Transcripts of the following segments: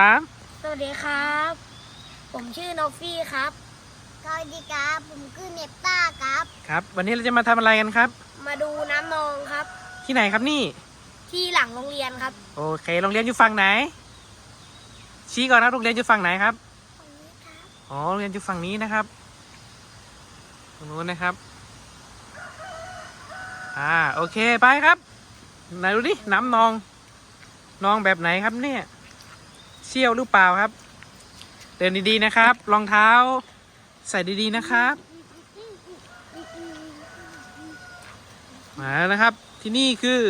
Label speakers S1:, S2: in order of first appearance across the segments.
S1: ครับ
S2: สวัสดีครับ ผมชื่อนอฟฟี่ครับ
S3: สวัสดีครับ ผมคือเนปต้าครับ
S1: ครับ วันนี้เราจะมาทำอะไรกันครับ
S2: มาดูน้ำนองครับ
S1: ที่ไหนครับนี่
S2: ที่หลังโรงเรียนครับ
S1: โอเคโรงเรียนอยู่ฝั่งไหน ชี้ก่อนนะโรงเรียนอยู่ฝั่งไหนครับอ๋อโรงเรียนอยู่ฝั่งนี้นะครับตรงนู้นนะครับ อ่าโอเคไปครับไหนดูดิน้ำนองนองแบบไหนครับเนี่ย เชี่ยวหรือเปล่าครับ เดินดีๆนะครับ รองเท้าใส่ดีๆนะครับ มาแล้วนะครับ ที่นี่คือ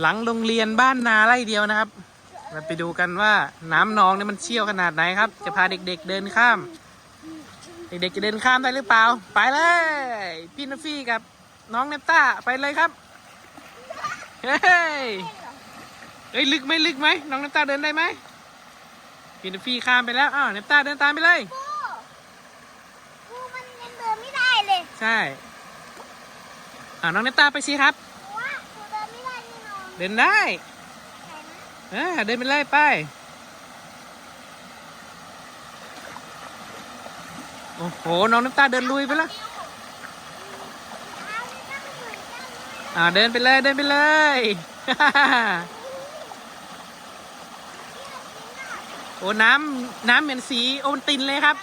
S1: หลังโรงเรียนบ้านนาไร่เดียวนะครับ เราไปดูกันว่าน้ำนองเนี่ยมันเชี่ยวขนาดไหนครับ จะพาเด็ก ๆ เดินข้าม เด็กๆจะเดินข้ามได้หรือเปล่า ไปเลย พี่นฟี่กับน้องเนปต้าไปเลยครับ เฮ้ย ฮ้ยลึกไหมลึกไหมน้องเนปต้าเดินได้ไหมพี่นฟฟี่ข้ามไปแล้วอ้าวเนปต้าเดินตามไปเลย
S3: กูกูมันยังเดินไม่ได้เลย
S1: ใช่อ้าวน้องเนปต้าไปสิครับ
S3: กูว่ากูเดินไม่ได้แน่นอน
S1: เดินได้
S3: ไหนนะ
S1: เออเดินไปเลยไปโอ้โหน้องน้ำตาเดินลุยไปแล้ว
S3: เอาไม่ต้องเหมือนกันเลย
S1: อ่าเดินไปเลยเดินไปเลย โอ้น้ำน้ำเหมือนสีโอนตินเลยครับ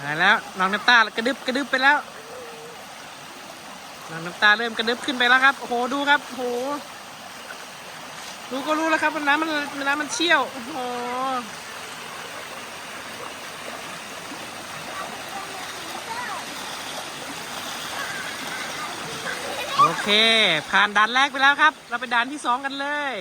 S1: มาแล้วน้องน้ำตา กระดึบกระดึบไปแล้วน้องน้ำตาเริ่มกระดึบขึ้นไปแล้วครับโอ้โหดูครับโอ้โหดูก็รู้แล้วครับว่าน้ำมันน้ำมันเชี่ยวโอ้โห เค ผ่านด่านแรกไปแล้วครับ เราไปด่านที่สองกันเลย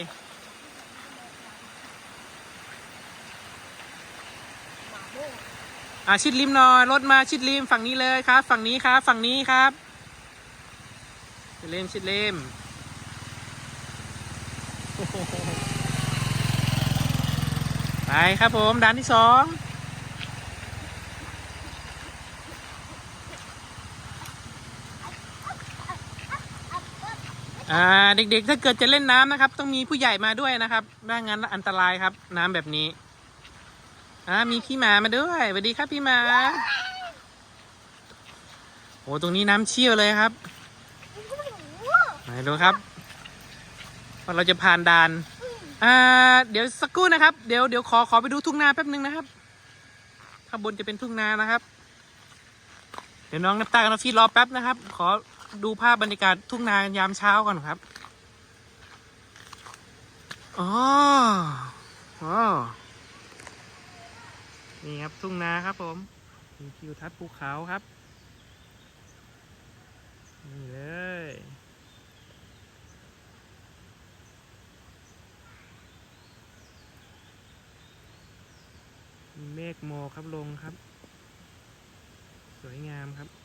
S1: อ่าชิดริมหน่อยรถมาชิดริมฝั่งนี้เลยครับ ฝั่งนี้ครับ ฝั่งนี้ครับชิดริมชิดริมไปครับผมด่านที่สอง อ่าเด็กๆ ถ้าเกิดจะเล่นน้ำนะครับ ต้องมีผู้ใหญ่มาด้วยนะครับไม่งั้นอันตรายครับ น้ำแบบนี้อ่ามีพี่หมามาด้วยสวัสดีครับพี่หมาโอ้ตรงนี้น้ำเชี่ยวเลยครับไหนดูครับว่าเราจะผ่านด่านอ่าเดี๋ยวสักครู่นะครับ เดี๋ยวเดี๋ยวขอขอไปดูทุ่งนาแป๊บนึงนะครับข้างบนจะเป็นทุ่งนานะครับ เดี๋ยวน้องน้ำตาลกับน้องฟีรอแป๊บนะครับ ขอ ดูภาพบรรยากาศทุ่งนายามเช้าก่อนครับอ๋ออ๋อนี่ครับทุ่งนาครับผม มีทิวทัศน์ภูเขาครับ นี่เลย มีเมฆโมอกครับลงครับ สวยงามครับ